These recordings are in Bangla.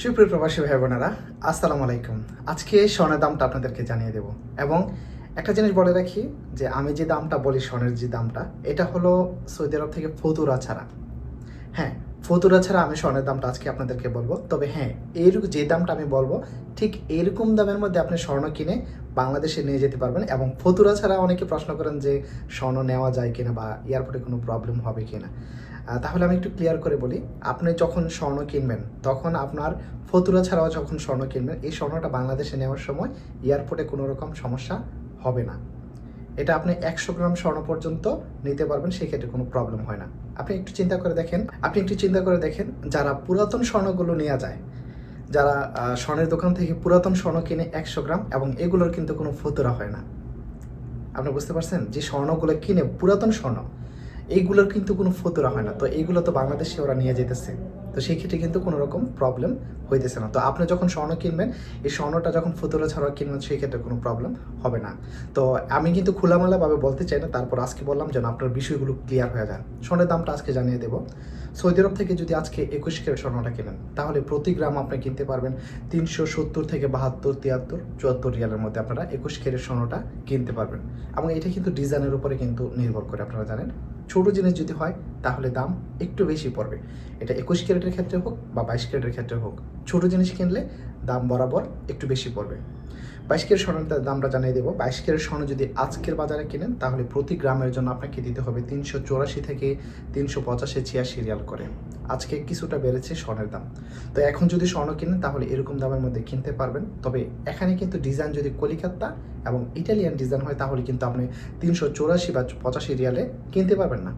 সুপ্রিয় প্রবাসী ভাই বোনারা, আসসালামু আলাইকুম। আজকে স্বর্ণের দামটা আপনাদেরকে জানিয়ে দেব এবং একটা জিনিস বলে রাখি যে আমি যে দামটা বলি স্বর্ণের যে দামটা, এটা হলো সৌদি আরব থেকে ফতুরা ছাড়া। হ্যাঁ ফতুরা ছাড়া আমি স্বর্ণের দামটা আজকে আপনাদেরকে বলব। তবে হ্যাঁ এইরকম যে দামটা আমি বলব, ঠিক এরকম দামের মধ্যে আপনি স্বর্ণ কিনে বাংলাদেশে নিয়ে যেতে পারবেন এবং ফতুরা ছাড়া অনেকে প্রশ্ন করেন যে স্বর্ণ নেওয়া যায় কিনা বা এয়ারপোর্টে কোনো প্রবলেম হবে কিনা। তাহলে আমি একটু ক্লিয়ার করে বলি, আপনি যখন স্বর্ণ কিনবেন, তখন আপনার ফতুরা ছাড়াও যখন স্বর্ণ কিনবেন, এই স্বর্ণটা বাংলাদেশে নেওয়ার সময় এয়ারপোর্টে কোনো রকম সমস্যা হবে না। এটা আপনি একশো গ্রাম স্বর্ণ পর্যন্ত নিতে পারবেন, সেক্ষেত্রে কোনো প্রবলেম হয় না। আপনি একটু চিন্তা করে দেখেন, আপনি একটু চিন্তা করে দেখেন, যারা পুরাতন স্বর্ণগুলো নেওয়া যায়, যারা স্বর্ণের দোকান থেকে পুরাতন স্বর্ণ কিনে একশো গ্রাম এবং এগুলোর কিন্তু কোনো ফতুরা হয় না। আপনি বুঝতে পারছেন? যে স্বর্ণগুলো কিনে পুরাতন স্বর্ণ এইগুলোর কিন্তু কোনো ফতুরা হয় না। তো এইগুলো তো বাংলাদেশে ওরা নিয়ে যেতেছে তো সেই ক্ষেত্রে কিন্তু কোনো রকম প্রবলেম হইতেছে না। তো আপনি যখন স্বর্ণ কিনবেন, এই স্বর্ণটা যখন ফতুরা ছাড়া কিনবেন, সেই ক্ষেত্রে কোনো প্রবলেম হবে না। তো আমি কিন্তু খোলামেলাভাবে বলতে চাই না, তারপর আজকে বললাম যেন আপনার বিষয়গুলো ক্লিয়ার হয়ে যায়। স্বর্ণের দামটা আজকে জানিয়ে দেবো। সৌদি আরব থেকে যদি আজকে একুশ ক্যারেট স্বর্ণটা কেনেন, তাহলে প্রতি গ্রাম আপনি কিনতে পারবেন তিনশো সত্তর থেকে বাহাত্তর, তিয়াত্তর, চুয়াত্তর রিয়ালের মধ্যে আপনারা একুশ ক্যারেট স্বর্ণটা কিনতে পারবেন। এবং এটা কিন্তু ডিজাইনের উপরে কিন্তু নির্ভর করে, আপনারা জানেন। ছোট জিনিস যদি হয়, তাহলে দাম একটু বেশি পড়বে। এটা একুশ ক্যারেটের ক্ষেত্রে হোক বা বাইশ ক্যারেটের ক্ষেত্রে হোক, ছোট জিনিস কিনলে দাম বরাবর একটু বেশি পড়বে। বাইশ স্বর্ণের দামটা জানিয়ে দেবো। বাইশ স্বর্ণ যদি আজকের বাজারে কিনেন, তাহলে প্রতি গ্রামের জন্য আপনাকে দিতে হবে তিনশো চৌরাশি থেকে তিনশো পঁচাশি ছিয়াশি রিয়াল করে। আজকে কিছুটা বেড়েছে স্বর্ণের দাম। তো এখন যদি স্বর্ণ কিনেন, তাহলে এরকম দামের মধ্যে কিনতে পারবেন। তবে এখানে কিন্তু ডিজাইন যদি কলিকাতা এবং ইটালিয়ান ডিজাইন হয়, তাহলে কিন্তু আপনি তিনশো চৌরাশি বা পঁচাশি রিয়ালে কিনতে পারবেন না।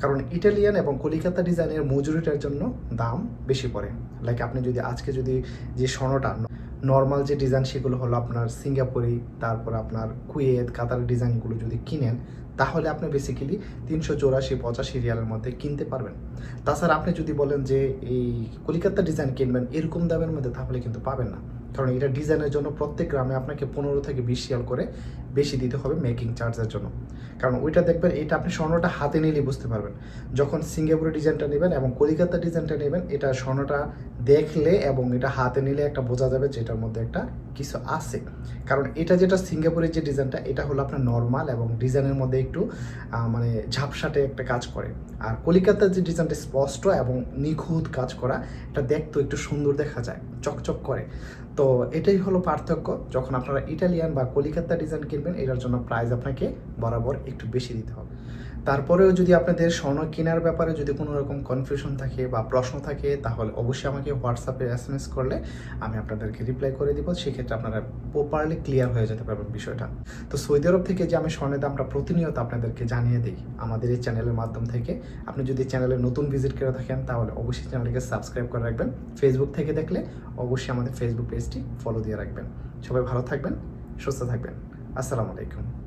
কারণ ইটালিয়ান এবং কলিকাতা ডিজাইনের মজুরিটার জন্য দাম বেশি পড়ে। লাইক আপনি যদি আজকে যদি যে স্বর্ণটা নর্মাল যে ডিজাইন সেগুলো হলো আপনার সিঙ্গাপুরি তারপর আপনার কুয়েত কাতার ডিজাইনগুলো যদি কিনেন, তাহলে আপনি বেসিক্যালি তিনশো চৌরাশি, পঁচাশি রিয়ালের মধ্যে কিনতে পারবেন। তাছাড়া আপনি যদি বলেন যে এই কলিকাতার ডিজাইন কিনবেন, এরকম দামের মধ্যে তাহলে কিন্তু পাবেন না। কারণ এটা ডিজাইনের জন্য প্রত্যেক গ্রামে আপনাকে পনেরো থেকে বিশ রিয়াল করে বেশি দিতে হবে মেকিং চার্জের জন্য। কারণ ওইটা দেখবেন, এটা আপনি স্বর্ণটা হাতে নিলেই বুঝতে পারবেন। যখন সিঙ্গাপুরের ডিজাইনটা নেবেন এবং কলিকাতা ডিজাইনটা নেবেন, এটা স্বর্ণটা দেখলে এবং এটা হাতে নিলে একটা বোঝা যাবে যে এটার মধ্যে একটা কিছু আছে। কারণ এটা যেটা সিঙ্গাপুরের যে ডিজাইনটা, এটা হলো আপনার নর্মাল এবং ডিজাইনের মধ্যে একটু মানে ঝাপসাটে একটা কাজ করে। আর কলিকাতার যে ডিজাইনটা স্পষ্ট এবং নিখুঁত কাজ করা, এটা দেখতে একটু সুন্দর দেখা যায়, চকচক করে। তো এটাই হলো পার্থক্য। যখন আপনারা ইটালিয়ান বা কলিকাতা ডিজাইন কিনবেন, এটার জন্য প্রাইস আপনাকে বরাবর একটু বেশি দিতে হবে। তারপরেও যদি আপনাদের স্বর্ণ কেনার ব্যাপারে যদি কোনো রকম কনফিউশন থাকে বা প্রশ্ন থাকে, তাহলে অবশ্যই আমাকে হোয়াটসঅ্যাপে এস এম এস করলে আমি আপনাদেরকে রিপ্লাই করে দিব। সেক্ষেত্রে আপনারা প্রপারলি ক্লিয়ার হয়ে যেতে পারবেন বিষয়টা। তো সৌদি আরব থেকে যে আমি স্বর্ণের দামটা প্রতিনিয়ত আপনাদেরকে জানিয়ে দিই, আমাদের এই চ্যানেলের মাধ্যম থেকে। আপনি যদি চ্যানেলে নতুন ভিজিট করে থাকেন, তাহলে অবশ্যই চ্যানেলটিকে সাবস্ক্রাইব করে রাখবেন। ফেসবুক থেকে দেখলে অবশ্যই আমাদের ফেসবুক পেজটি ফলো দিয়ে রাখবেন। সবাই ভালো থাকবেন, সুস্থ থাকবেন। আসসালামু আলাইকুম।